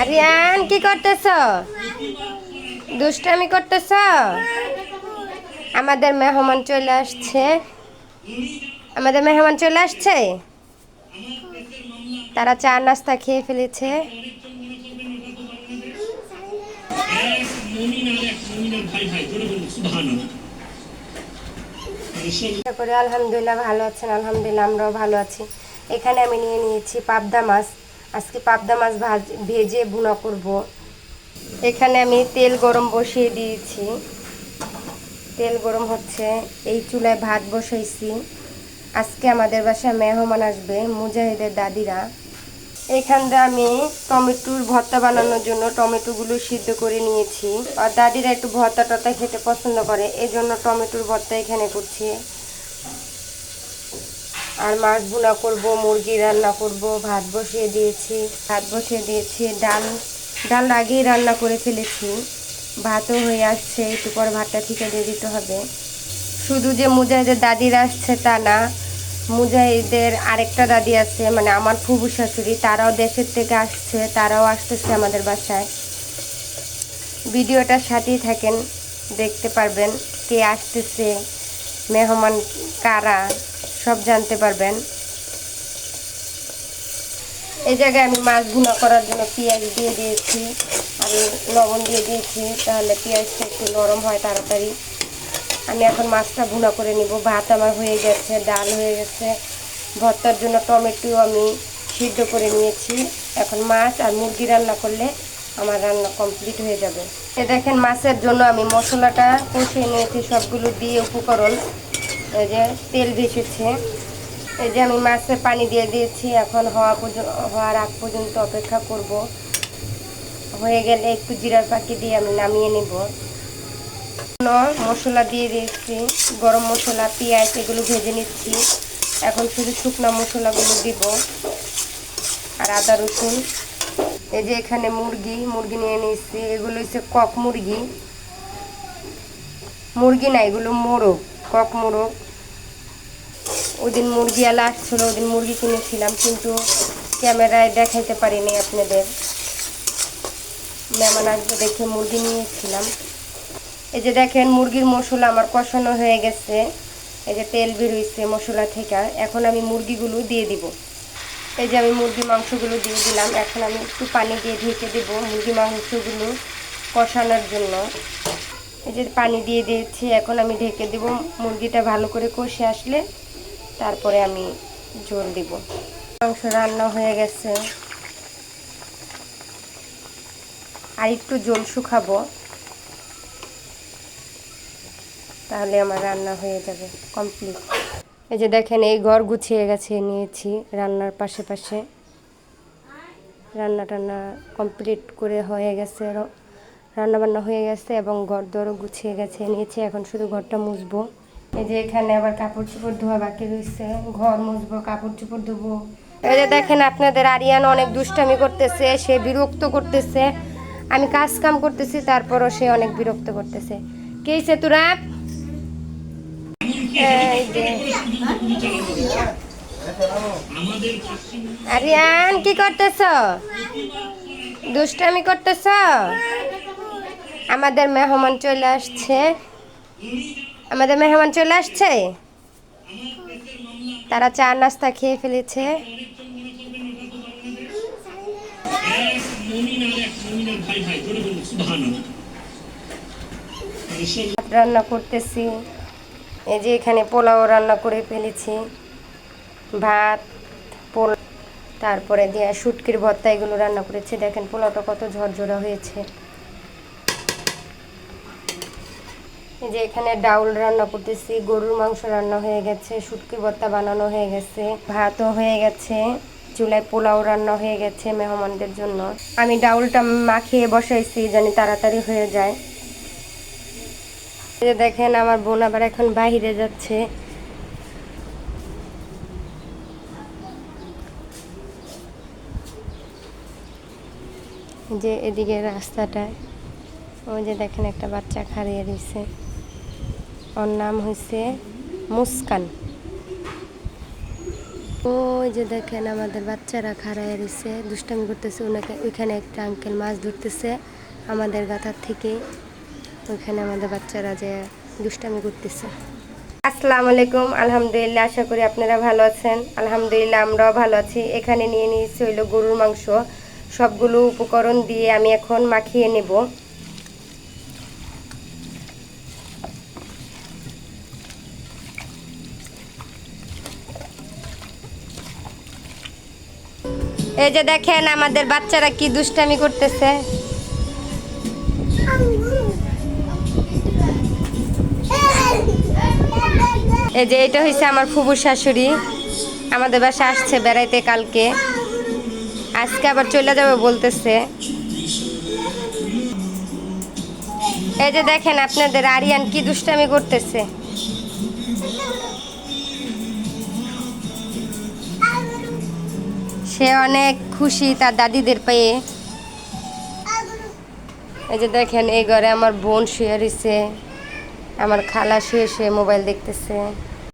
আরিয়ান, কি করতেছ? দুষ্টামি করতেছ? আমাদের মেহমান চলে আসছে। আমাদের মেহমান চলে আসছে? তারা চা, নাস্তা খেয়ে ফেলেছে। আশা করি আলহামদুলিল্লাহ ভালো আছেন, আলহামদুলিল্লাহ আমরাও ভালো আছি। এখানে আমি নিয়ে নিয়েছি পাবদা মাছ। আজকে পাবদা মাছ ভাজ, ভেজে বুনা করব। এখানে আমি তেল গরম বসিয়ে দিয়েছি। তেল গরম হচ্ছে, এই চুলায় ভাত বসাইছি। আজকে আমাদের বাসায় মেহমান আসবে, মুজাহিদের দাদিরা। এখানটা আমি টমেটোর ভর্তা বানানোর জন্য টমেটোগুলো সিদ্ধ করে নিয়েছি। আর দাদিরা একটু ভর্তা টর্তা খেতে পছন্দ করে এই জন্য টমেটোর ভর্তা এখানে করছি। আর মাছ ভুনা করব, মুরগি রান্না করব, ভাত বসিয়ে দিয়েছি, ভাত বসিয়ে দিয়েছি, ডাল ডাল আগেই রান্না করে ফেলেছি। ভাতও হয়ে আসছে, একটু পর ভাতটা ঠিকা দিয়ে দিতে হবে। শুধু যে মুজাহিদের দাদিরা আসছে তা না মুজাহিদের আরেকটা দাদি আছে মানে আমার ফুবু শাশুড়ি, তারাও দেশের থেকে আসছে, তারাও আসতেছে আমাদের বাসায়। ভিডিওটার সাথেই থাকেন, দেখতে পারবেন কে আসতেছে, মেহমান কারা, সব জানতে পারবেন। এই জায়গায় আমি মাছ ভুনা করার জন্য পেঁয়াজ দিয়ে দিয়েছি আর লবণ দিয়ে দিয়েছি, তাহলে পেঁয়াজটা একটু নরম হয় তাড়াতাড়ি। আমি এখন মাছটা ভুনা করে নিব। ভাত আমার হয়ে গেছে, ডাল হয়ে গেছে। ভর্তার জন্য টমেটো আমি সিদ্ধ করে নিয়েছি। এখন মাছ আর মুরগি রান্না করলে আমার রান্না কমপ্লিট হয়ে যাবে। এ দেখেন মাছের জন্য আমি মশলাটা কষিয়ে নিয়েছি সবগুলো দিয়ে উপকরণ। এই যে তেল ভেসেছে। এই যে আমি মাছের পানি দিয়ে দিয়েছি। এখন হওয়া পর্যন্ত হওয়ার আগ পর্যন্ত অপেক্ষা করব। হয়ে গেলে একটু জিরার পাখি দিয়ে আমি নামিয়ে নেব। মশলা দিয়ে দিয়েছি। গরম মশলা, পেঁয়াজ, এগুলো ভেজে নিচ্ছি। এখন শুধু শুকনো মশলাগুলো দিব আর আদা, রসুন। এই যে এখানে মুরগি মুরগি নিয়ে নিয়েছি। এগুলো হচ্ছে কক মুরগি। মুরগি না, এগুলো মোরগ, কক মোরগ। ওই দিন মুরগি আলা আসছিল ওই দিন মুরগি কিনেছিলাম, কিন্তু ক্যামেরায় দেখাইতে পারিনি আপনাদের। মেহমান আসবে দেখে মুরগি নিয়েছিলাম। এই যে দেখেন, মুরগির মশলা আমার কষানো হয়ে গেছে। এই যে তেল বেরোইছে মশলা থেকে। এখন আমি মুরগিগুলো দিয়ে দিব। এই যে আমি মুরগি মাংসগুলো দিয়ে দিলাম। এখন আমি একটু পানি দিয়ে ঢেকে দেব মুরগি মাংসগুলো কষানোর জন্য। এই যে পানি দিয়ে দিয়েছি। এখন আমি ঢেকে দেব মুরগিটা ভালো করে কষে আসলে তারপরে আমি ঝোল দিব। মাংস রান্না হয়ে গেছে। আর একটু জল শুকাবো। তাহলে আমার রান্না হয়ে যাবে কমপ্লিট এই যে দেখেন, এই ঘর গুছিয়ে গেছে, নিয়েছি রান্নার পাশে পাশে রান্না টান্না কমপ্লিট করে হয়ে গেছে রান্না বান্না হয়ে গেছে এবং ঘর দরও গুছিয়ে গেছে, নিয়েছি এখন শুধু ঘরটা মুছবো। এই যে এখানে আবার কাপড় চোপড় ধোয়া বাকি রয়েছে ঘর মুছবো কাপড় চোপড় ধোবো। এই যে দেখেন আপনাদের আরিয়ান অনেক দুষ্টামি করতেছে, সে বিরক্ত করতেছে। আমি কাজ কাম করতেছি, তারপরও সে অনেক বিরক্ত করতেছে। কে তোরা? আরিয়ান, কি করতেছ? দুষ্টামি করতেছ? আমাদের মেহমান চলে আসছে। আমাদের মেহমান চলে আসছে? তারা চা, নাস্তা খেয়ে ফেলেছে। রান্না করতেছি। এই যে এখানে পোলাও রান্না করে ফেলেছি। ভাত, পোলা, তারপরে দিয়ে শুটকির ভর্তা এগুলো রান্না করেছি। দেখেন পোলাওটা কত ঝরঝরা হয়েছে। এই যে এখানে ডাউল রান্না করতেছি, গরুর মাংস রান্না হয়ে গেছে, শুটকি ভর্তা বানানো হয়ে গেছে, ভাতও হয়ে গেছে, চুলায় পোলাও রান্না হয়ে গেছে মেহমানদের জন্য। আমি ডাউলটা মাখিয়ে বসাইছি জানি তাড়াতাড়ি হয়ে যায়। যে দেখেন, আমার বোন আবার এখন বাইরে যাচ্ছে। যে এদিকে রাস্তাটায়, ওই যে দেখেন একটা বাচ্চা খাড়িয়ে দিছে। ওর নাম হয়েছে মুস্কান। ওই যে দেখেন, আমাদের বাচ্চারা খাড়ায় দিছে, দুষ্টামি করতেছে। ওনাকে ওইখানে একটা আঙ্কেল মাছ ধরতেছে, আমাদের গাথার থেকে। ওইখানে আমাদের বাচ্চারা যে দুষ্টামি করতেছে। আসসালামু আলাইকুম, আলহামদুলিল্লাহ, আশা করি আপনারা ভালো আছেন। আলহামদুলিল্লাহ, আমরাও ভালো আছি। এখানে নিয়ে নিয়েছি হইল গরুর মাংস। সবগুলো উপকরণ দিয়ে আমি এখন মাখিয়ে নেব। এই যে দেখেন, আমাদের বাচ্চারা কি দুষ্টামি করতেছে। এই যে এটা হয়েছে আমার ফুবুর শাশুড়ি। আমাদের বাসা আসছে বেড়াইতে কালকে। আজকে আবার চলে যাবে বলতেছে। এই যে দেখেন আপনাদের আরিয়ান কি দুষ্টামি করতেছে। সে অনেক খুশি তার দাদিদের পেয়ে। এই যে দেখেন এই ঘরে আমার বোন শুয়ে রয়েছে আমার খালা শুয়ে শুয়ে মোবাইল দেখতেছে।